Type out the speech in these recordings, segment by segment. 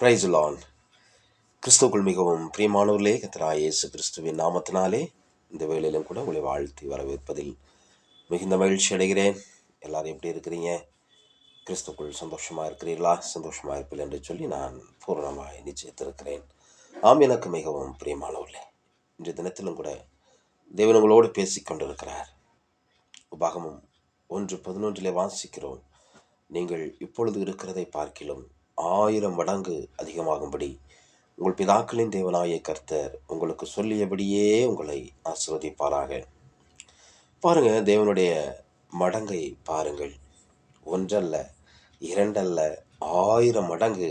Price லான் கிறிஸ்துக்குள் மிகவும் பிரியமானவர்களே கத்தராய் இயேசு கிறிஸ்துவின் நாமத்தினாலே இந்த வேளையிலும் கூட உங்களை வாழ்த்தி வரவேற்பதில் மிகுந்த மகிழ்ச்சி அடைகிறேன். எல்லாரும் எப்படி இருக்கிறீங்க? கிறிஸ்துக்குள் சந்தோஷமாக இருக்கிறீர்களா? சந்தோஷமாக இருப்பீர்கள் என்று சொல்லி நான் பூரணமாக நிச்சயத்திருக்கிறேன். ஆம் எனக்கு மிகவும் பிரியமானவர்களே இன்றைய தினத்திலும் கூட தேவன் உங்களோடு பேசிக் கொண்டிருக்கிறார். உபாகமும் ஒன்று பதினொன்றிலே வாசிக்கிறோம். நீங்கள் இப்பொழுது இருக்கிறதை பார்க்கிலும் ஆயிரம் மடங்கு அதிகமாகும்படி. உங்கள் பிதாக்களின் தேவனாய கர்த்தர் உங்களுக்கு சொல்லியபடியே உங்களை ஆசிர்வதிப்பாராக. பாருங்க தேவனுடைய மடங்கை பாருங்கள். ஒன்றல்ல இரண்டல்ல ஆயிரம் மடங்கு.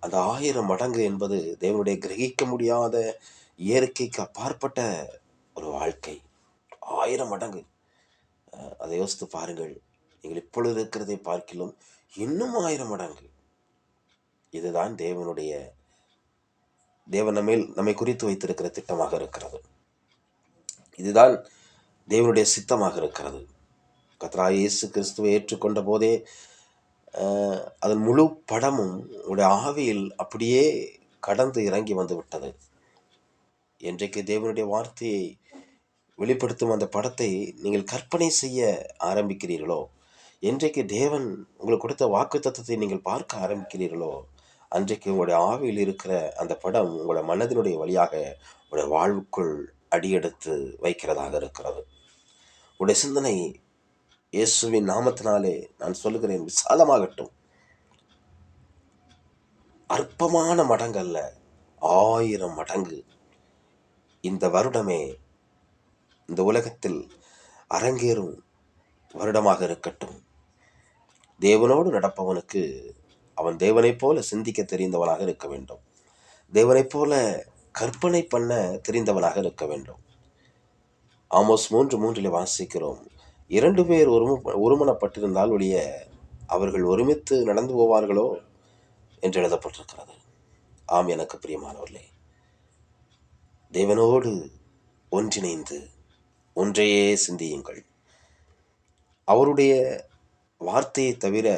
அந்த ஆயிரம் மடங்கு என்பது தேவனுடைய கிரகிக்க முடியாத இயற்கைக்கு அப்பாற்பட்ட ஒரு வாழ்க்கை. ஆயிரம் மடங்கு. அதை யோசித்து பாருங்கள். நீங்கள் இப்பொழுது இருக்கிறதை பார்க்கிலும் இன்னும் ஆயிரம் மடங்கு. இதுதான் தேவனுடைய தேவன் மேல் நம்மை குறித்து வைத்திருக்கிற திட்டமாக இருக்கிறது. இதுதான் தேவனுடைய சித்தமாக இருக்கிறது. கத்ரா இயேசு கிறிஸ்துவை ஏற்றுக்கொண்ட போதே அதன் முழு படமும் உங்களுடைய ஆவியில் அப்படியே கடந்து இறங்கி வந்து விட்டது என்றைக்கு தேவனுடைய வார்த்தையை வெளிப்படுத்தும் அந்த படத்தை நீங்கள் கற்பனை செய்ய ஆரம்பிக்கிறீர்களோ என்றைக்கு தேவன் உங்களுக்கு கொடுத்த வாக்கு தத்துவத்தை நீங்கள் பார்க்க ஆரம்பிக்கிறீர்களோ? அன்றைக்கு உங்களுடைய ஆவியில் இருக்கிற அந்த படம் உங்களுடைய மனதினுடைய வழியாக உங்களுடைய வாழ்வுக்குள் அடியெடுத்து வைக்கிறதாக இருக்கிறது. உங்களுடைய சிந்தனை இயேசுவின் நாமத்தினாலே நான் சொல்லுகிறேன் விசாலமாகட்டும். அற்பமான மடங்கல்ல ஆயிரம் மடங்கு. இந்த வருடமே இந்த உலகத்தில் அரங்கேறும் வருடமாக இருக்கட்டும். தேவனோடு நடப்பவனுக்கு அவன் தேவனைப் போல சிந்திக்க தெரிந்தவனாக இருக்க வேண்டும். தேவனைப் போல கற்பனை பண்ண தெரிந்தவனாக இருக்க வேண்டும். ஆமோஸ் மூன்று மூன்றில் வாசிக்கிறோம். இரண்டு பேர் ஒருமு ஒருமனப்பட்டிருந்தால் ஒழிய அவர்கள் ஒருமித்து நடந்து போவார்களோ என்று எழுதப்பட்டிருக்கிறது. ஆம் எனக்கு பிரியமானவர்களே. தேவனோடு ஒன்றிணைந்து ஒன்றையே சிந்தியுங்கள். அவருடைய வார்த்தையை தவிர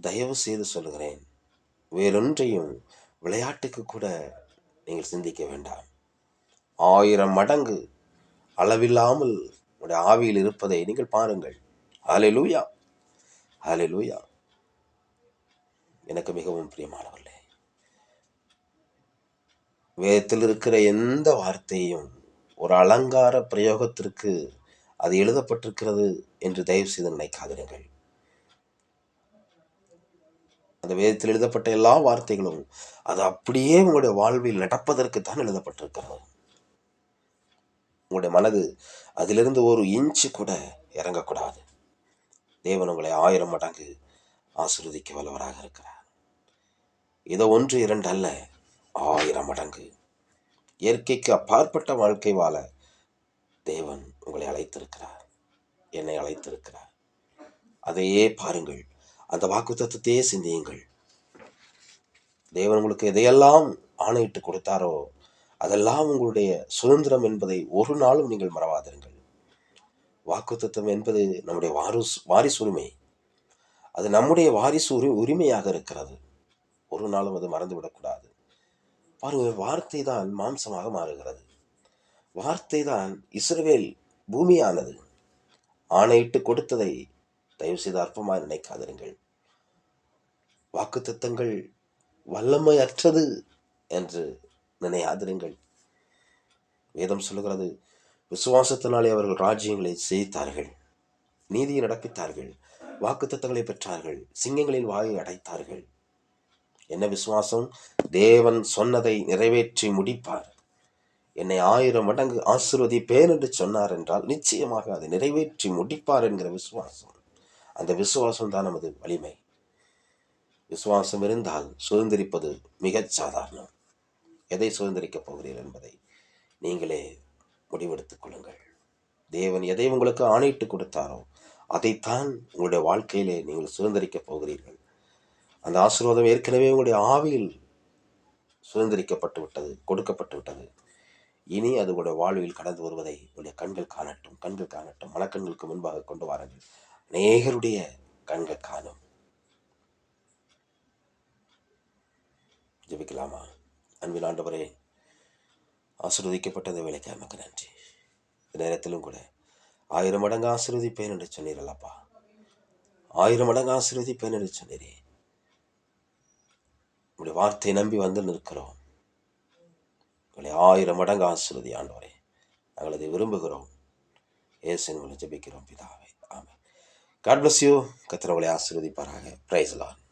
தயவு செய்து சொல்லுகிறேன். வேறொன்றையும் விளையாட்டுக்கு கூட நீங்கள் சிந்திக்க வேண்டாம். ஆயிரம் மடங்கு அளவில்லாமல் உடைய ஆவியில் இருப்பதை நீங்கள் பாருங்கள். ஹாலே லூயா ஹலே லூயா எனக்கு மிகவும் பிரியமானவர்களே வேதத்தில் இருக்கிற எந்த வார்த்தையும் ஒரு அலங்கார பிரயோகத்திற்கு அது எழுதப்பட்டிருக்கிறது என்று தயவு செய்து நினைக்காதிருங்கள். அந்த வேதத்தில் எழுதப்பட்ட எல்லா வார்த்தைகளும் அது அப்படியே உங்களுடைய வாழ்வில் நடப்பதற்கு தான் எழுதப்பட்டிருக்கிறது. உங்களுடைய மனது அதிலிருந்து ஒரு இன்ச்சு கூட இறங்கக்கூடாது. தேவன் உங்களை ஆயிரம் மடங்கு ஆசிர்வதிக்க வல்லவராக இருக்கிறார். இதோ ஒன்று இரண்டு அல்ல ஆயிரம் மடங்கு. இயற்கைக்கு அப்பாற்பட்ட வாழ்க்கை வாழ தேவன் உங்களை அழைத்திருக்கிறார். என்னை அழைத்திருக்கிறார். அதையே பாருங்கள். அந்த வாக்கு தத்துவத்தையே சிந்தியுங்கள். தேவன் உங்களுக்கு எதையெல்லாம் ஆணையிட்டு கொடுத்தாரோ அதெல்லாம் உங்களுடைய சுதந்திரம் என்பதை ஒரு நாளும் நீங்கள் மறவாதிருங்கள். வாக்குத்தத்தம் என்பது நம்முடைய வாரிசு வாரிசு உரிமை. அது நம்முடைய வாரிசு உரி உரிமையாக இருக்கிறது. ஒரு நாளும் அது மறந்துவிடக்கூடாது பாருங்கள் வார்த்தை தான் மாம்சமாக மாறுகிறது. வார்த்தை தான் இஸ்ரவேல் பூமியானது. ஆணையிட்டு கொடுத்ததை தயவு செய்து அற்பமாக நினைக்காதிருங்கள். வாக்குத்தத்தங்கள் வல்லமை அற்றது என்று நினையாதிருங்கள். வேதம் சொல்லுகிறது விசுவாசத்தினாலே அவர்கள் ராஜ்யங்களை செய்தார்கள் நீதியை நடப்பித்தார்கள் வாக்குத்தத்தங்களை பெற்றார்கள் சிங்கங்களின் வாயை அடைத்தார்கள். என்ன விசுவாசம்? தேவன் சொன்னதை நிறைவேற்றி முடிப்பார். என்னை ஆயிரம் மடங்கு ஆசிர்வதிப்பேன் என்று சொன்னார் என்றால் நிச்சயமாக அதை நிறைவேற்றி முடிப்பார் என்கிற விசுவாசம். அந்த விசுவாசம் தான் நமது வலிமை. விசுவாசம் இருந்தால் சுதந்திரிப்பது மிகச் சாதாரணம். எதை சுதந்திரிக்கப் போகிறீர்கள் என்பதை நீங்களே முடிவெடுத்துக் கொள்ளுங்கள். தேவன் எதை உங்களுக்கு ஆணையிட்டு கொடுத்தாரோ அதைத்தான் உங்களுடைய வாழ்க்கையிலே நீங்கள் சுதந்திரிக்கப் போகிறீர்கள். அந்த ஆசீர்வாதம் ஏற்கனவே உங்களுடைய ஆவியில் சுதந்திரிக்கப்பட்டு விட்டது கொடுக்கப்பட்டு விட்டது. இனி அது உங்களுடைய வாழ்வில் கடந்து வருவதை உங்களுடைய கண்கள் காணட்டும். கண்கள் காணட்டும். மனக்கண்களுக்கு முன்பாக கொண்டு வாருங்கள். அநேகருடைய கண்கள் காணும். ஜபிக்கலாமா? அன்பின் ஆண்டவரே ஆசீர்வதிக்கப்பட்ட இந்த வேலைக்கு நமக்கு நன்றி. இந்த நேரத்திலும் கூட ஆயிரம் மடங்கு ஆசீர்வதிப்பேன் என்று சொன்னீரல்லப்பா ஆயிரம் மடங்கு ஆசீர்வதிப்பேன் என்று சொன்னீரே. உங்களுடைய வார்த்தையை நம்பி வந்து நிற்கிறோம். எங்களை ஆயிரம் மடங்கு ஆசிர்வதி ஆண்டவரே. நாங்கள் அதை விரும்புகிறோம். ஏசன் ஜபிக்கிறோம் பிதாவே. ஆமென். காட் பிளஸ் யூ கத்திரவளை ஆசிர்வதிப்பாராக. பிரைஸ்லான்